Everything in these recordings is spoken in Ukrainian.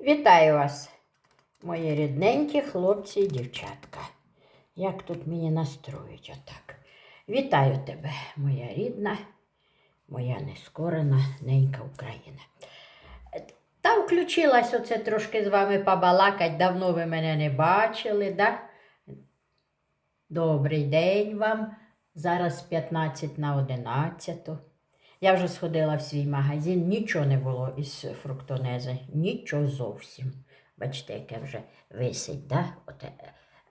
Вітаю вас, мої рідненькі хлопці і дівчатка. Як тут мені настроїть отак. Вітаю тебе, моя рідна, моя нескорена ненька Україна. Та включилась оце трошки з вами побалакать. Давно ви мене не бачили, да? Добрий день вам. Зараз 15 на 11. Я вже сходила в свій магазин, нічого не було із фруктонези, нічого зовсім. Бачите, яке вже висить, да? Оте,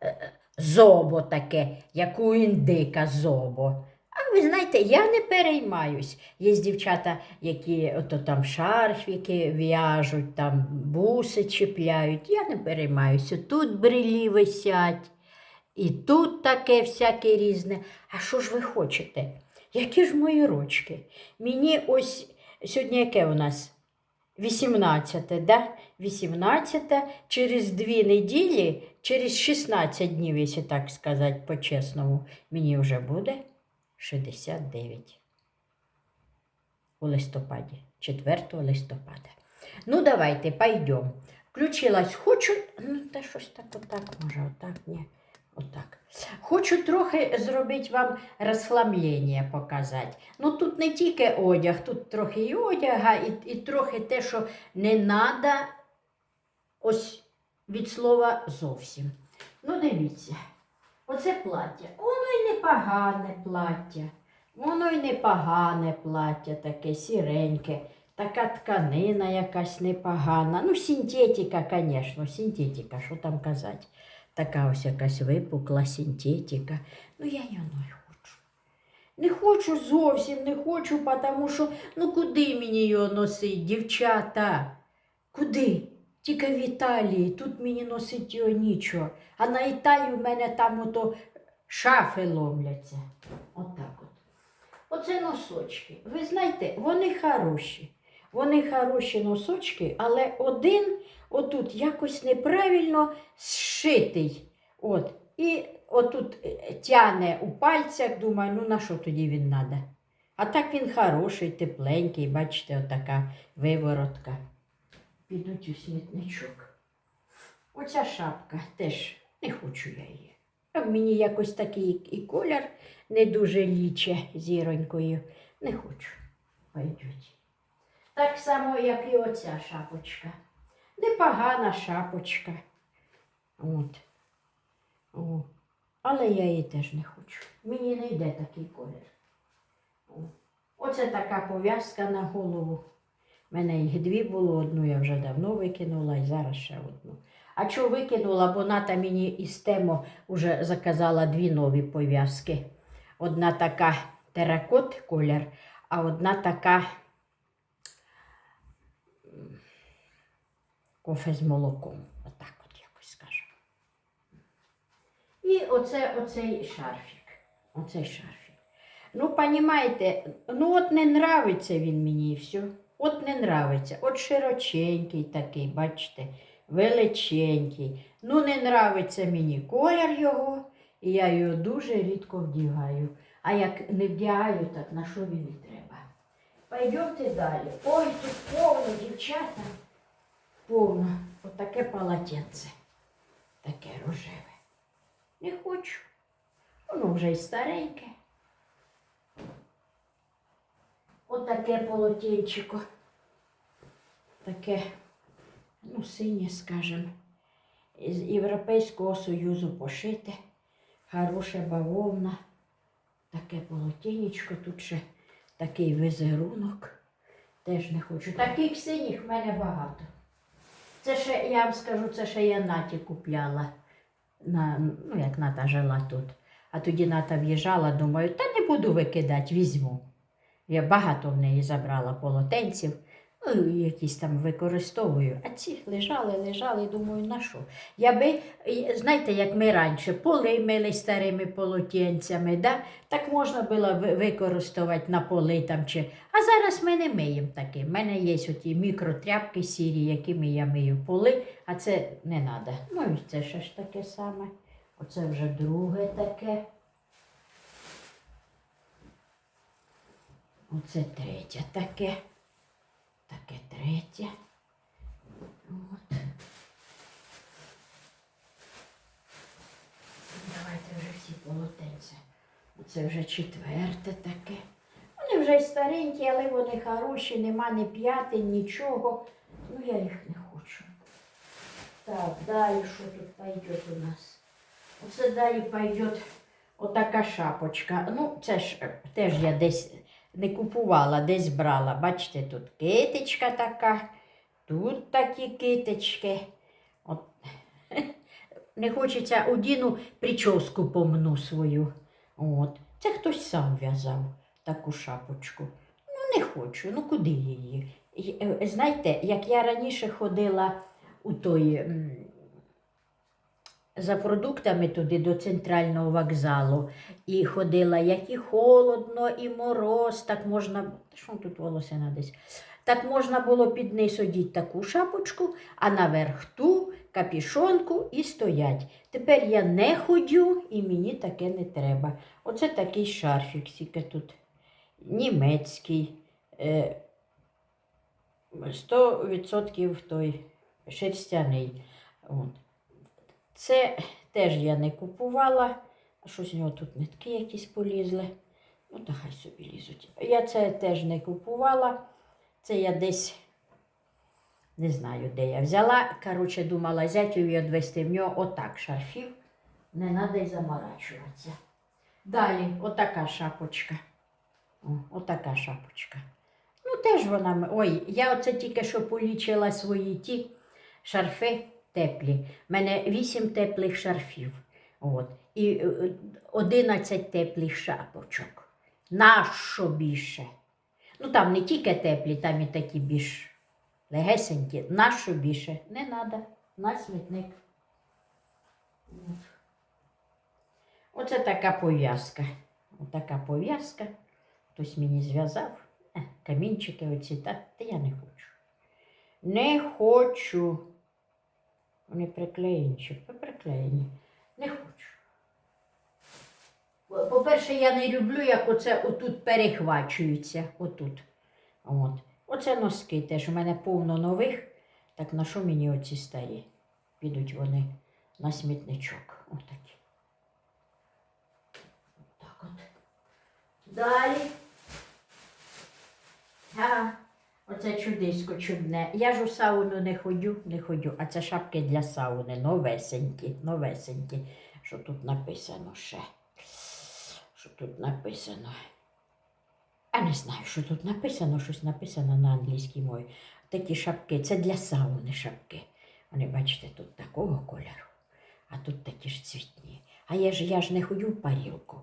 е, е, зобо таке, як у індика зобо. А ви знаєте, я не переймаюсь. Є дівчата, які ото там шарфіки в'яжуть, там буси чіпляють. Я не переймаюся. Тут брелі висять, і тут таке всяке різне. А що ж ви хочете? Які ж мої рочки? Мені ось сьогодні яке у нас? 18, да? 18 через дві неділі, через 16 днів, якщо так сказати по-чесному, мені вже буде 69 у листопаді, 4 листопада. Ну, давайте, пойдем. Включилась, хочу, ну, та щось так, отак, може, отак, ні, отак. Хочу трохи зробити вам розхламлення показати. Ну тут не тільки одяг, тут трохи і одяга, і, і трохи те, що не треба ось від слова зовсім. Ну, дивіться, оце плаття. Воно й непогане плаття. Воно й непогане плаття, таке сіреньке, така тканина якась непогана. Ну, синтетика, звісно, синтетика, що там казати. Така ось якась випукла синтетика. Ну, я його не хочу. Не хочу зовсім, не хочу, тому що ну куди мені його носить, дівчата? Куди? Тільки в Італії, тут мені носить його нічого. А на Італії в мене там ото шафи ломляться. Отак от. Оце носочки. Ви знаєте, вони хороші. Вони хороші носочки, але один отут якось неправильно зшитий. От. І отут е, тяне у пальцях, думаю, ну на що тоді він треба? А так він хороший, тепленький, бачите, отака виворотка. Підуть у смітничок. Оця шапка теж не хочу я її. А мені якось такий і колір не дуже ліче зіронькою. Не хочу. Пойдуть. Так само, як і оця шапочка. Непогана шапочка. От. О. Але я її теж не хочу. Мені не йде такий колір. О. Оце така пов'язка на голову. У мене їх дві було, одну я вже давно викинула і зараз ще одну. А чого викинула, бо Ната мені із темо вже заказала дві нові пов'язки. Одна така теракот колір, а одна така кофе з молоком. Отак от якось скажемо. І оце, оцей шарфік. Оцей шарфік. Ну, понімаєте, ну от не нравиться він мені все. От не нравиться. От широченький такий, бачите, величенький. Ну, не нравиться мені колір його, і я його дуже рідко вдягаю. А як не вдягаю, так на що він і треба. Пойдемте далі. Ой, тут повно, дівчата. Повно. Отаке полотенце. Таке рожеве. Не хочу. Воно вже й стареньке. Отаке полотенчико. Таке, ну, синє, скажем, з Європейського Союзу пошите. Хороша бавовна. Таке полотенечко, тут ще такий візерунок. Теж не хочу. Таких синіх в мене багато. Це ще, я вам скажу, це ще я Наті купляла. На, ну, як Ната жила тут. А тоді Ната в'їжджала, думаю, та не буду викидати, візьму. Я багато в неї забрала полотенців, якісь там використовую. А ці лежали, лежали, думаю, на що? Я би, знаєте, як ми раніше поли мили старими полотенцями, да? так можна було ви- використовувати на поли там чи. А зараз ми не миємо таке. У мене є оті мікротряпки сірі, якими я мию поли, а це не треба. Ну і це ще ж таке саме. Оце вже друге таке. Оце третє таке таке третє. От. Давайте вже всі полотенця. Це вже четверте таке. Вони вже й старенькі, але вони хороші, нема ні п'яти, нічого. Ну я їх не хочу. Так, далі що тут пойде у нас? Оце далі пойде отака шапочка. Ну, це ж е, теж я десь не купувала, десь брала. Бачите, тут китичка така, тут такі китички. От. Не хочеться одіну прическу помну свою. От. Це хтось сам в'язав таку шапочку. Ну, не хочу, ну куди її? Е, Знаєте, як я раніше ходила у той. За продуктами туди до центрального вокзалу і ходила, як і холодно, і мороз, так можна. Що тут волосина десь? Так можна було під низ одіти таку шапочку, а наверх ту капішонку і стоять. Тепер я не ходю і мені таке не треба. Оце такий шарфік, сіка тут німецький. е, 100% той шерстяний. Це теж я не купувала. А щось у нього тут нитки якісь полізли. Ну, та хай собі лізуть. Я це теж не купувала. Це я десь не знаю, де я взяла. Коротше, думала зятю і відвести в нього отак шарфів. Не треба й заморачуватися. Далі, отака шапочка. О, отака шапочка. Ну, теж вона. Ой, я оце тільки що полічила свої ті шарфи теплі. У мене вісім теплих шарфів. От. І е, 11 теплих шапочок. Нащо більше? Ну там не тільки теплі, там і такі більш легесенькі. Нащо більше? Не треба. На смітник. Оце така пов'язка. Отака пов'язка. Хтось мені зв'язав. Е, камінчики оці, та, та я не хочу. Не хочу. Вони приклеєні чи приклеєні. Не хочу. По- По-перше, я не люблю, як оце отут перехвачується. Отут. От. Оце носки теж. У мене повно нових. Так на що мені оці старі? Підуть вони на смітничок. Отакі. Так от. Далі. А, оце чудисько чудне. Я ж у сауну не ходю, не ходю, а це шапки для сауни, новесенькі, новесенькі. Що тут написано ще? Що тут написано? А не знаю, що тут написано, щось написано на англійській мові. Такі шапки, це для сауни шапки. Вони, бачите, тут такого кольору, а тут такі ж цвітні. А я ж, я ж не ходю в парілку.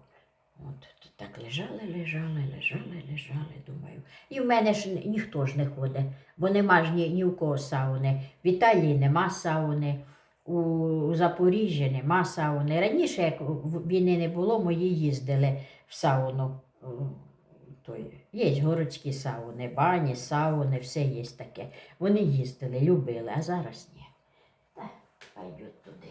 От так лежали, лежали, лежали, лежали, думаю. І в мене ж ніхто ж не ходить, бо нема ж ні, ні у кого сауни. В Італії нема сауни, у, Запоріжжі нема сауни. Раніше, як війни не було, мої їздили в сауну. Є городські сауни, бані, сауни, все є таке. Вони їздили, любили, а зараз ні. Пойдуть туди.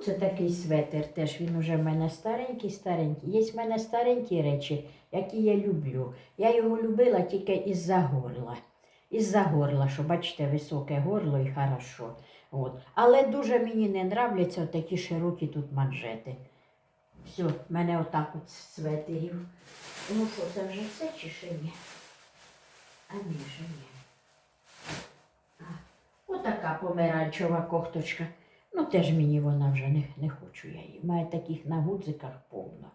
Оце такий светер теж, він уже в мене старенький, старенький. Є в мене старенькі речі, які я люблю. Я його любила тільки із-за горла. Із-за горла, що бачите, високе горло і хорошо. От. Але дуже мені не нравляться такі широкі тут манжети. Все, в мене отак от светерів. Ну що, це вже все чи ще ні? А ні, ще ні. Отака помаранчева кофточка. Ну, теж мені вона вже не, не хочу я її. Має таких на гудзиках повно.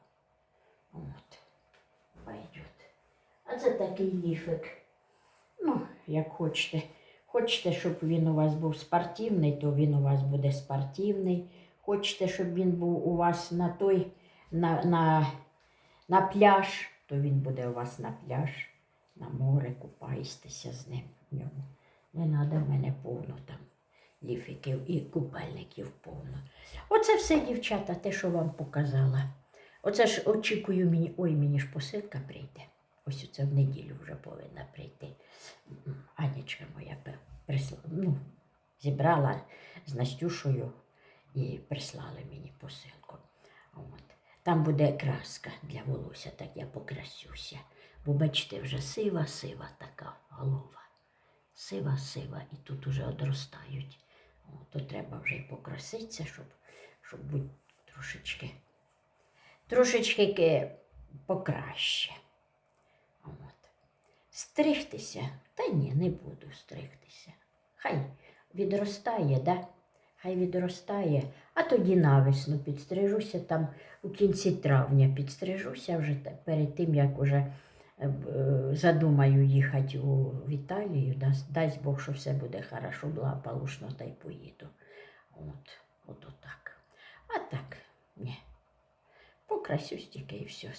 От. Пойдет. А це такий ліфик. Ну, як хочете. Хочете, щоб він у вас був спортивний, то він у вас буде спортивний. Хочете, щоб він був у вас на той, на, на, на пляж, то він буде у вас на пляж, на море, купаєтеся з ним в ньому. Не треба в мене повно там ліфиків і купальників повно. Оце все, дівчата, те, що вам показала. Оце ж очікую мені, ой, мені ж посилка прийде. Ось оце в неділю вже повинна прийти. Анічка моя присла, ну, зібрала з Настюшою і прислали мені посилку. От. Там буде краска для волосся, так я покрасюся. Бо бачите, вже сива-сива така голова. Сива-сива, і тут уже одростають. То треба вже й покраситися, щоб, щоб бути трошечки. Трошечки покраще. От. Стригтися? Та ні, не буду стригтися. Хай відростає, да? Хай відростає, а тоді навесну підстрижуся там у кінці травня підстрижуся вже перед тим, як уже задумаю їхати у Італію. Дасть, Бог, що все буде хорошо, благополучно, та й поїду. От, от отак. А так, ні. Покрасюсь тільки і все.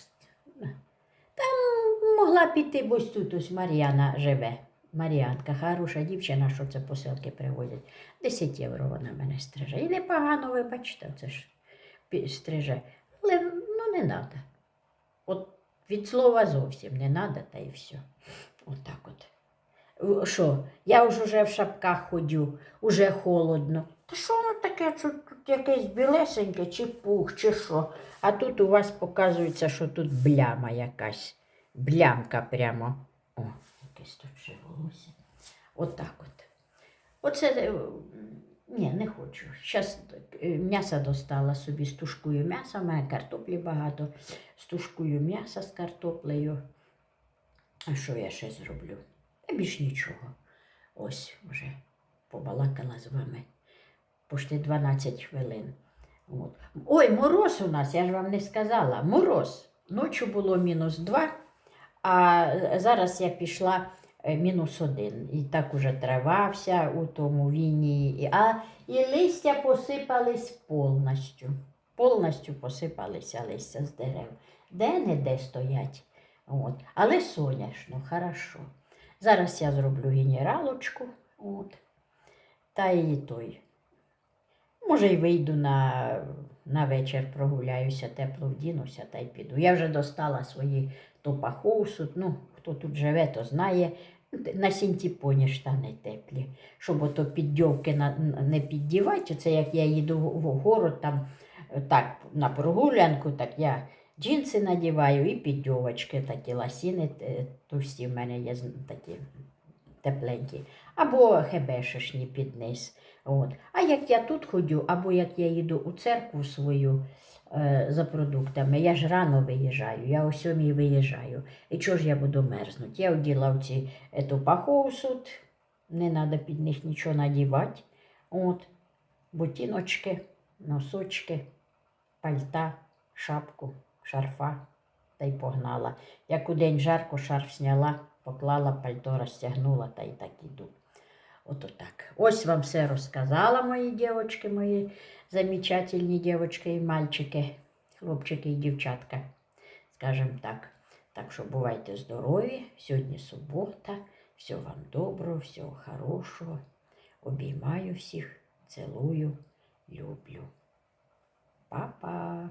Там могла піти, бо тут ось Мар'яна живе. Мар'янка, хороша дівчина, що це посилки привозять. 10 євро вона мене стриже. І непогано, ви бачите, це ж стриже. Але ну не треба. От від слова зовсім не треба, та і все. Отак от. Що, я ж уже в шапках ходю, уже холодно. Та що воно таке, що тут якесь білесеньке, чи пух, чи що? А тут у вас показується, що тут бляма якась. Блямка прямо. О, якесь тут ще волосся. Отак от. Оце, е, ні, не хочу. Зараз м'ясо достала собі, стушкую м'ясо, має картоплі багато. Стушкую м'ясо з картоплею. А що я ще зроблю? Та більш нічого. Ось вже побалакала з вами. Пошти 12 хвилин. От. Ой, мороз у нас, я ж вам не сказала. Мороз. Ночі було мінус 2, а зараз я пішла е, мінус 1. І так уже тривався у тому війні. А і листя посипались повністю. Повністю посипалися листя з дерев. Де-не-де стоять. От. Але сонячно, хорошо. Зараз я зроблю генералочку. От. Та і той. Може, й вийду на, на вечір, прогуляюся, тепло вдінуся та й піду. Я вже достала свої топахоусу. Ну, хто тут живе, то знає. На синтепоні штани теплі, щоб ото піддьовки не піддівати. Це як я їду в, город, там е, так, на прогулянку, так я джинси надіваю і піддьовочки, такі ласіни е, товсті в мене є такі тепленькі, або хебешешні під. От. А як я тут ходю, або як я їду у церкву свою за продуктами, я ж рано виїжджаю, я о сьомій виїжджаю. І чого ж я буду мерзнути? Я оділа ці ету пахоусут, не треба під них нічого надівати. От. Ботиночки, носочки, пальта, шапку, шарфа та й погнала. Як у день жарко, шарф зняла, поклала, пальто розтягнула та й так іду. Ото так. Ось вам все розказала, мої дівчатки, мої замечательні дівчатки і мальчики, хлопчики і дівчатка, скажем так. Так що бувайте здорові. Сьогодні субота. Всього вам доброго, всього хорошого. Обіймаю всіх, цілую, люблю. Па-па!